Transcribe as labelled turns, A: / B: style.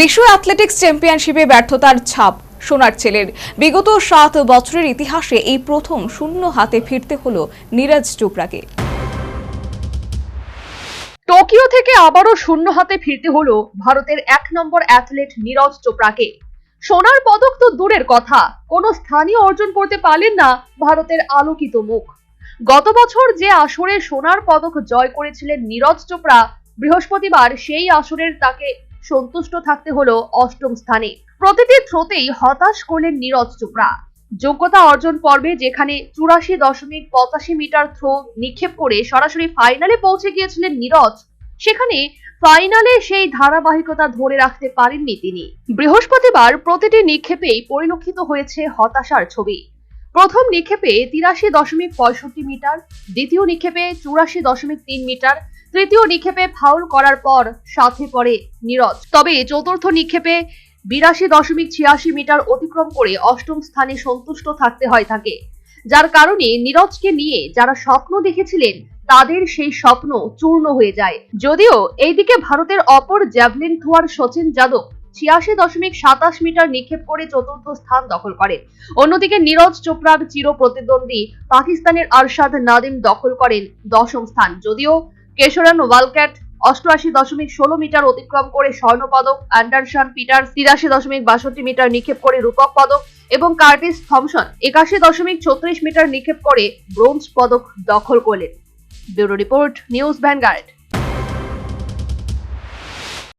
A: বিশ্ব অ্যাথলেটিক্স চ্যাম্পিয়নশিপে ব্যর্থতার ছাপ সোনার ছেলের। বিগত সাত বছরের ইতিহাসে এই প্রথম শূন্য হাতে ফিরতে হলো নীরজ চোপড়াকে।
B: টোকিও থেকে আবারও শূন্য হাতে ফিরতে হলো ভারতের এক নম্বর অ্যাথলেট নীরজ চোপড়াকে। সোনার পদক তো দূরের কথা, কোনো স্থানীয় অর্জন করতে পারলেন না ভারতের আলোকিত মুখ। গত বছর যে আসরে সোনার পদক জয় করেছিলেন নীরজ চোপড়া, বৃহস্পতিবার সেই আসরের তাকে সন্তুষ্ট থাকতে হলো অষ্টম স্থানে। প্রতিটি থ্রোতেই হতাশ করলেন নীরজ চোপড়া। যোগ্যতা অর্জন পর্বে যেখানে চুরাশি দশমিক পঁচাশি মিটার থ্রো নিক্ষেপ করে সরাসরি ফাইনালে পৌঁছে গিয়েছিলেন নীরজ, সেখানে ফাইনালে সেই ধারাবাহিকতা ধরে রাখতে পারেননি তিনি। বৃহস্পতিবার প্রতিটি নিক্ষেপেই পরিলক্ষিত হয়েছে হতাশার ছবি। প্রথম নিক্ষেপে তিরাশি দশমিক পঁয়ষট্টি মিটার, দ্বিতীয় নিক্ষেপে চুরাশি দশমিক তিন মিটার, তৃতীয় নিক্ষেপে ফাউল করার পর সাথে পড়ে নীরজ। তবে চতুর্থ নিক্ষেপে বিরাশি দশমিক ছিয়াশি মিটার অতিক্রম করে অষ্টম স্থানে সন্তুষ্ট থাকতে হয় তাকে। যার কারণে নীরজকে নিয়ে যারা স্বপ্ন দেখেছিলেন, তাদের সেই স্বপ্ন চূর্ণ হয়ে যায়। যদিও এইদিকে ভারতের অপর জ্যাভলিন থুয়ার সচিন যাদব ছিয়াশি দশমিক সাতাশ মিটার নিক্ষেপ করে চতুর্থ স্থান দখল করেন অন্যদিকে নীরজ চোপড়ার চির প্রতিদ্বন্দ্বী পাকিস্তানের আরশাদ নাদিম দখল করেন দশম স্থান। যদিও কেশরান ওয়ালক্যাট অষ্টআশি দশমিক ষোলো মিটার অতিক্রম করে স্বর্ণ পদক অ্যান্ডারসন পিটার তিরাশি দশমিক বাষট্টি মিটার নিক্ষেপ করে রূপক পদক এবং কার্টিস থমসন একাশি দশমিক ছত্রিশ মিটার নিক্ষেপ করে ব্রোঞ্জ পদক দখল করলেন। Bureau report, news Vanguard.